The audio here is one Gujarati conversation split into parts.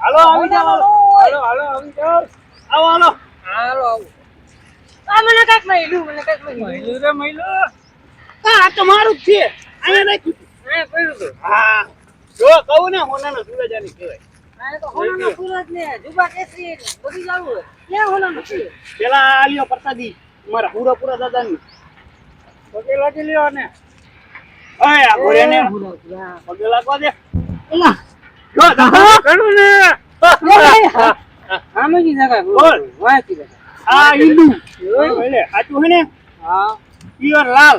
હાલો આવી જાવ હાલો હાલો આવી જાવ આવો આ તો મારું જ છે. અહીંયા નાખ્યું હા પડ્યું હા. જો કહું ને હોનાના સુરજાની કહેવાય. પેલા આલિયો પ્રસાદી મારા પૂરા પૂરા દાદાની પગે લાગી લ્યો ને અય આ ઘોડે ને. પગે લાગવા દે. એલા, જો દાદા કરું ને. આમેથી જગાય, બોલ. વાંચી જગાય. આ ઈંડુ. એટલે સાચું ને? હા. પ્યોર લાલ.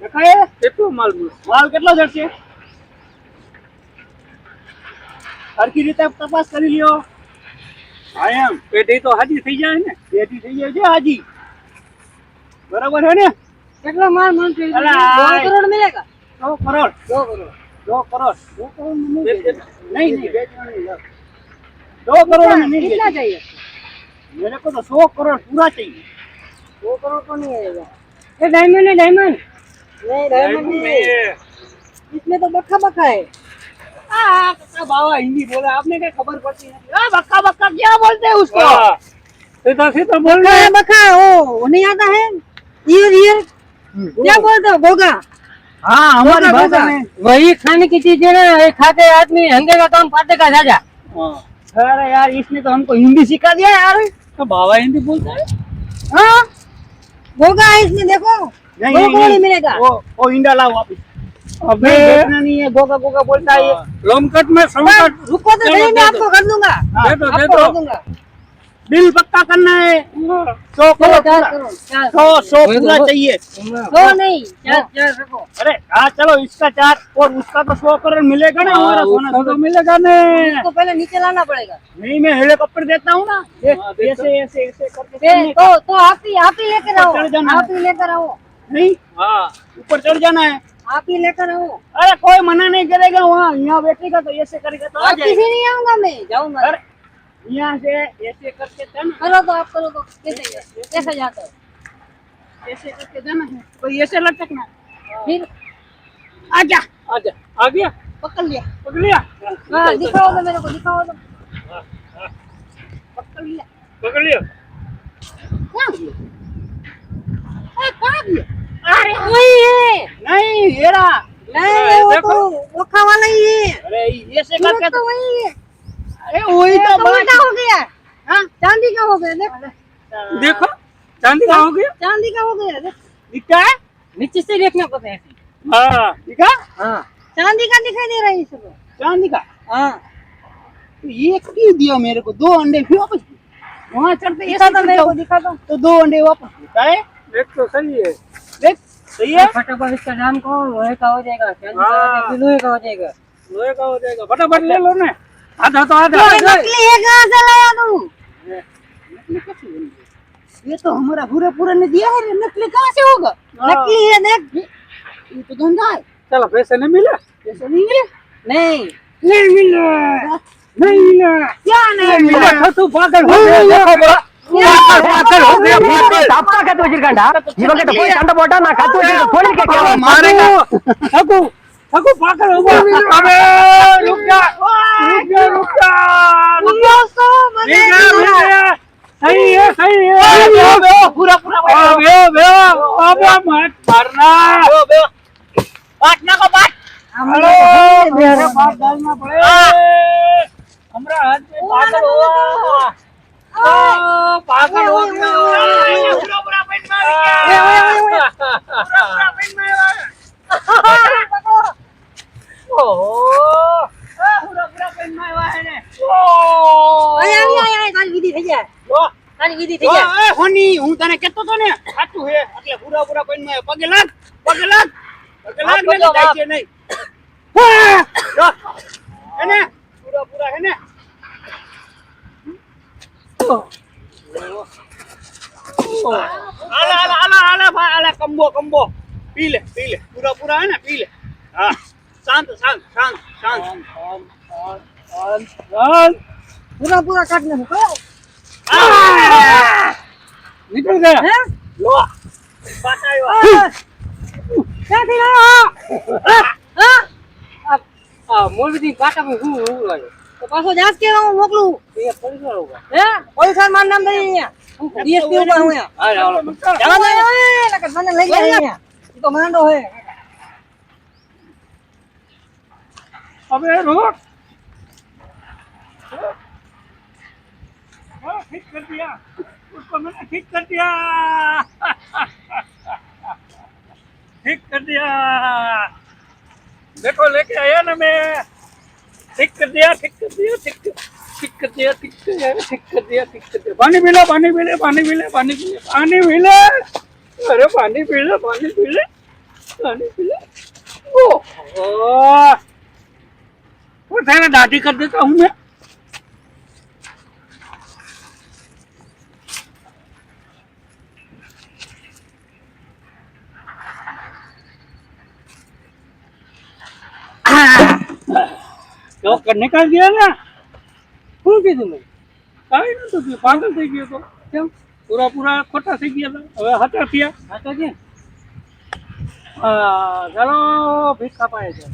દેખાય? કેટલો માલ માલ કેટલો જડશે? સરખી રીતે તપાસ કરી લ્યો હા એમ પેઢી તો હાજી થઈ જાય ને બેટી થઈ જાય છે હાજી બરાબર છે ને કેટલો માલ મળશે? અલા, દો આય. કરોડ મિલેગા? સો કરોડ દો કરોડ. દો કરોડ દો કરોડ में नहीं નહીં નહીં બેચવાનું નહીં. दो करोड़ में नहीं कितना बेचेंगे। चाहिए मेरे को तो सौ करोड़ पूरा चाहिए दो करोड़ को नहीं आएगा ये डायमंड है डायमंड नहीं डायमंड नहीं इसमें तो बखा बखा है हाँ, तो बाबा हिंदी बोला आपने क्या खबर है? हाँ, बोलते उसको? हाँ, बोल आता है। क्या बोलते हो गोगा हाँ भाषा में। वही खाने की चीज़ें ना खाते आदमी हंगे का काम पाते का राजा। अरे यार इसने तो हमको हिंदी सिखा दिया यार। तो बाबा हिंदी बोलता है? हाँ गोगा इसमें देखो। नहीं, नहीं, नहीं। मिलेगा। वो इंडा लाओ वापिस। अबे नहीं है गोगा गोगा बोलता है हाँ, लोमकट में संकट। रुको तो नहीं मैं आपको कर हाँ, दूँगा। बिल पक्का करना है। सो करो सो सो पूरा चाहिए। सौ हाँ। नहीं चार चार रखो। अरे हाँ चलो इसका चार और उसका तो सौ करोड़ मिलेगा ना हमारा सोना तो, तो मिलेगा ना। तो पहले नीचे लाना पड़ेगा। नहीं मैं हेलीकॉप्टर देता हूँ ना। ऐसे ऐसे ऐसे करके तो तो आप ही आप ही लेकर आओ। आप ही लेकर आओ। नहीं। ऊपर चढ़ जाना है। आप ही लेकर आओ। अरे कोई मना नहीं करेगा वहाँ यहाँ बैठेगा तो ऐसे करेगा तो आप किसी नहीं आऊँगा मैं। जाऊँगा। यहाँ से ऐसे करके करो तो आप करो तो। कैसे जाते हो? ऐसे करके देना है कोई ऐसे लटकना फिर? आजा आजा आ गया। पकड़ लिया। पकड़ लिया। हाँ दिखाओ तो मेरे को दिखाओ तो। पकड़ लिया। पकड़ लिया। कहाँ अरे वही है। नहीं नहीं वो। तो वाला ही है। अरे करके सूरज तो वही है। अरे वही तो उल्टा हो। गया। हाँ? चांदी का हो गया देख। देखो चांदी का हो गया। चांदी का हो गया दिखता है? नीचे से देखना पड़ता है हाँ। दिखा? हाँ। चांदी का दिखाई दे रहा है इसको। चांदी का? हाँ। तो ये क्यों दिया मेरे को? दो अंडे फिर वापस। वहाँ चढ़ते दिखा दो मेरे को दिखा दो। तो दो अंडे वापस देता है। देख तो सही है। सही है? फटाफट इसका नाम कहो लोहे का हो जाएगा चांदी का हाँ। हो। जाएगा, लोहे का हो जाएगा। लोहे का हो जाएगा। फटाफट ले लो ने आधा तो आधा। ये नकली है कहाँ से लाया तू? ये तो हमारा पूरा पूरा ने दिया है नकली कहाँ से होगा? नकली है देख। ये तो धंधा है। चलो पैसे नहीं मिले? पैसे नहीं मिले? नहीं। नहीं मिले। नहीं मिले। क्या नहीं मिला? मिला तू पागल हो गया। ತಾಪ್ತಾ ಕತ್ತು ವಜಿರ್ಕಂಡ ಇವಾಗ ಫೋನ್ ಕಂಡ ಬೋಟ ನಾ ಕತ್ತು ವಜಿರ್ ಫೋನ್ ಕೆ ಕೇಳ ಮಾರೇಗ ಹಕು ಹಕು ಪಾಕರ ಹೋಗು ಅಬೇ ರುಕ್ ಜಾ ರುಕ್ ಜಾ ರುಕ್ ಜಾ ರುಕ್ ಸೋ ಮನೆ सही है सही है पूरा पूरा अबे अबे अबे मत मारना अबे पाटना को पाट हमारे पाट डालना पड़ेगा हमारा हाथ में पागल हुआ હું તને કેતો તો ને સાચું હે એટલે પૂરા પૂરા પગે લાગ પગે લાગ પગે લાગ નહીં. કમ્બો કમ્બો પી લે પી લે. પૂરા પૂરા હે ને પી લે. હા. શાંત શાંત શાંત શાંત. પૂરા પૂરા કાઢ ને કયો નીકળ ગયા. હે? લો. પાટાયો ક્યાંથી લાવ્યો? હા. આ મોરબી બાટામાં હું હું લાગ્યો તો પાછો જાસ કે હું મોકલું એ પરિવાર ઉભા હે પોલીસ મારું નામ દઈ અહીંયા ડીએસપી ઉપર હું અહીંયા હા હાલો જવા દે ઓય લકર મને લઈ જાય અહીંયા ઈ તો માંડો હે હવે રોક हाँ, ठीक कर दिया उसको मैंने ठीक कर दिया ठीक कर दिया देखो लेके आया ना मैं ठीक पानी पानी पानी पानी पानी वो दादी कर देता हूँ मैं। तो करने का दिया ना? तो तो। क्यों की तुमने तो पागल से किया तो। क्या? पूरा पूरा खोटा से किया था तो। अबे हटा दिया। हटा दिया? चलो भिक्षा पाए जा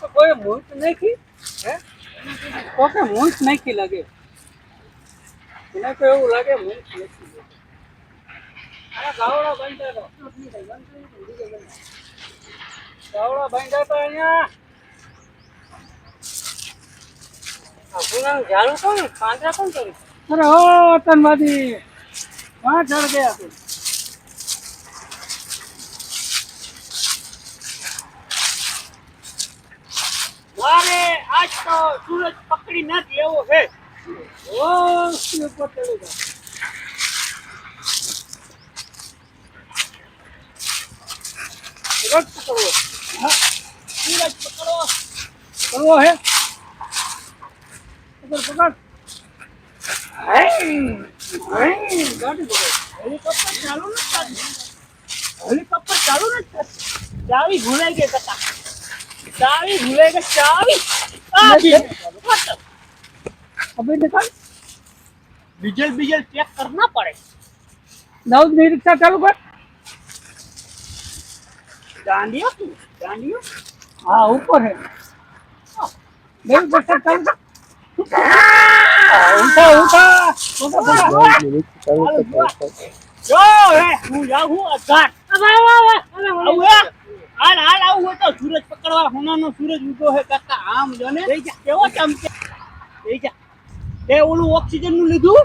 तो कोई मुँह नहीं की તો કે મૂર્ત નાખી લાગે. મને તો એવું લાગે મૂર્ત નાખી ગાવડા બાંધ્યા ગાવડા બાંધ્યા તો અહીંયા ઝાડુ કોણ? પાંદરા કોણ કર્યું? અરે હો આતંકવાદી વાં ચડ ગયા તું મારે આજ તો સૂરજ પકડી ન જ લેવો છે ઓ શું ઉપર ચડી ગયા રદ કરવો હા સૂરજ પકડો કરવો હે પકડ પકડ ગાડી પકડ હેલિકોપ્ટર ચાલુ ન થતું હેલિકોપ્ટર ચાલુ ન થતું ચાવી ભૂલાઈ ગઈ કટા चाबी भूलेगा चाबी अभी निकल डीजल बीजल चेक करना पड़ेगा नव ई रिक्शा चालू कर डांडियो डांडियो हाँ ऊपर है नहीं बच्चा चालू उठा उठा उठा उठा जो है तू जाहू अगार अबे अबे अबे હાલ હાલ આવું હોય તો સૂરજ પકડવા હોનાનો સૂરજ ઉગો હે કાકા આમ જો. ને કેવો ચમકે એ જા. તે ઓલું ઓક્સિજનનું લીધું?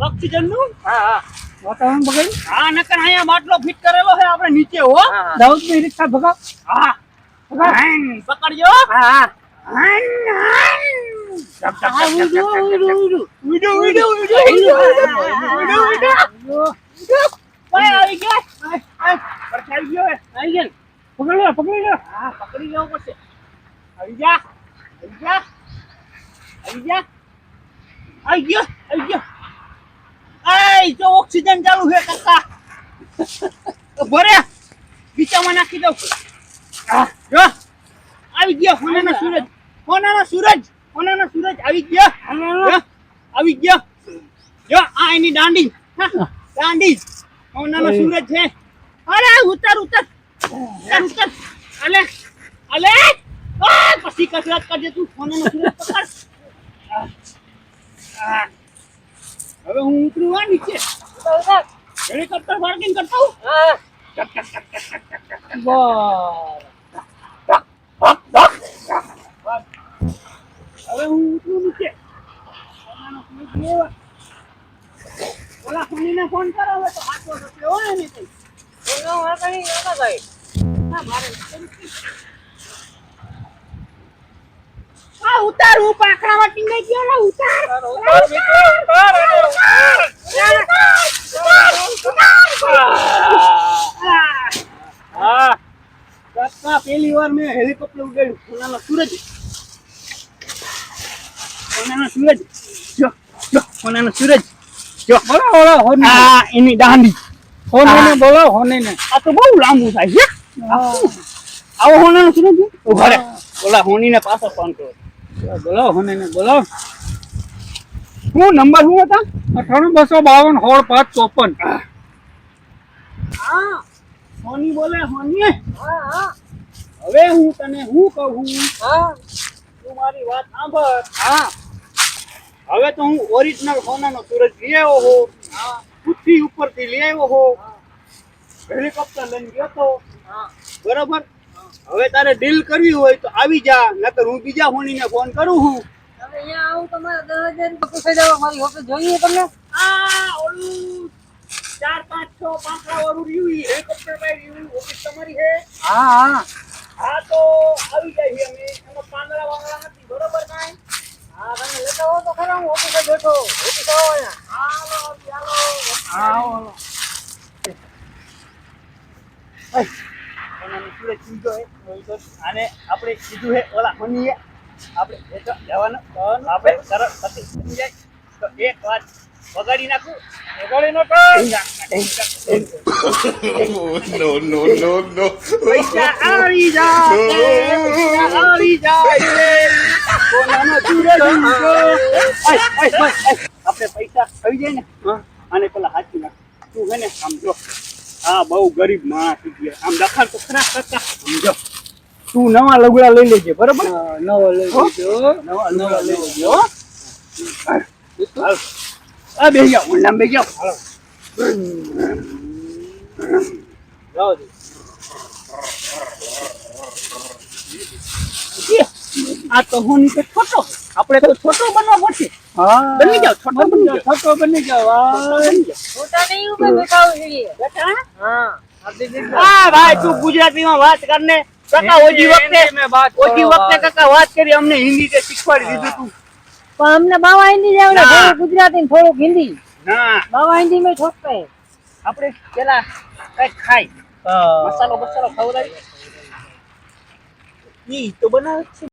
ઓક્સિજનનું હા. હા વાતાવરણ બગડ્યું? હા નકર અહીંયા બાટલો ફિટ કરેલો છે આપણે નીચે હો. દાઉદની રિક્ષા ભગાવ. હા. પકડજો. હા આવી ગયા? પરછાઈ ગયો. આવી ગયા? પકડી લે પકડી લે. હા પકડી જવું પડશે. આવી જા આવી જા આવી જા. આવી ગયો આવી ગયો. આય જો ઓક્સિજન ચાલુ છે કાકા. ભરે. બીચામાં નાખી દઉં. જો. આવી ગયો હોનાનો સૂરજ. હોનાનો સૂરજ. હોનાનો સૂરજ. આવી ગયો. આવી ગયો. જો આ એની દાંડી. દાંડી. હોનાનો સૂરજ છે. અરે ઉતર ઉતર. ઉતર અલે અલે. પછી કસરત કરજે તું ફોન પકડ. હવે હું ઉતરું આ નીચે. હેલિકોપ્ટર પાર્કિંગ કરતા હું હવે હું ઉતરું નીચે. ઓલા ફોન કરો હવે તો હાથો થશે હોય ને કઈ. ના, મારે નથી. આ ઉતાર હું પાકડામાં ટીંગાઈ ગયો ને ઉતાર હા કાકા, પહેલી વાર મેં હેલિકોપ્ટર ઉડાડ્યું સોનાનો સૂરજ સોનાનો સૂરજ જો જો સોનાનો સૂરજ જો બોલો બોલો હોની આ એની દાંડી હોનીને બોલો હોનીને. આ તો બહુ લાંબુ થાય છે. આવો ને શું છે ઊભા રે ઓલા હોનીને પાછો ફોન કરો. બોલો હોનીને બોલો શું નંબર શું હતા? અઠાણું બસો બાવન હોળ પાંચ ચોપન. હા. હોની બોલે હોની. હા હા. હવે હું તને હું કહું? હા. તું મારી વાત સાંભળ. હા. હવે તો હું ઓરિજિનલ સોનાનો સુરજ લઈ આવ્યો હો. પૃથ્વી ઉપરથી લઈ આવ્યો હો. હેલિકોપ્ટર લઈને ગયો તો. બરોબર? હવે તારે ડીલ કરવી હોય તો આવી જા નકર હું બીજા હોનીને ફોન કરું હું. તમે અહીંયા આવું તમારે દસ હજાર રૂપિયા પૂછાઈ જવા મારી ઓફિસ જોઈએ તમને. આ ઓલું ચાર પાંચ છ પાંખડા વાળું રહ્યું હેલિકોપ્ટરમાં રહ્યું ઓફિસ તમારી છે હા હા. હા તો આવી જાય અમે એમાં પાંદડા વાંદડા નથી બરોબર કાંઈ હા તમે લેતા હો તો ખરા હું ઓફિસે બેઠો ઓફિસ આવો અહીંયા હાલો ચાલો આવો સોનાનો સૂરજ ચીજો હે આને આપણે કીધું હે ઓલા મનીએ. આપણે એ તો જવાનું આપણે સરળ પતિ બની જાય તો એક વાત વગાડી નાખું. વગાડી નાખો. પૈસા આવી જાય. આવી. આપણે પૈસા આવી જાય ને અને પેલા હાચી નાખ. તું હે ને આમ જો. હા બહુ ગરીબ માણસ છે. આમ દખાણ તો ખરા કરતા. સમજો. તું નવા લગડા લઈ લેજે બરાબર? નવો લઈ નવા નવા લઈ લેજો. આ બે બે આ તો હું નીચે છોટો આપણે તો છોટો બનવા પડશે. હા. બની જાવ છોટો બની જાવ છોટો બની જાવ છોટા નહીં ઉપર બેઠા જોઈએ બેટા હા. આપી ભાઈ તું ગુજરાતીમાં વાત કરને. કાકા ઓજી વખતે ઓજી વખતે કાકા વાત કરી અમને હિન્દી જે શીખવાડી દીધું તું. પણ અમને બાવા હિન્દી જ આવડે થોડું ગુજરાતી ને થોડું હિન્દી. ના. બાવા હિન્દી માં ઠોકતા આપણે પેલા કઈ ખાઈ. મસાલો બસાલો ખવડાવી ઈ તો બનાવે છે.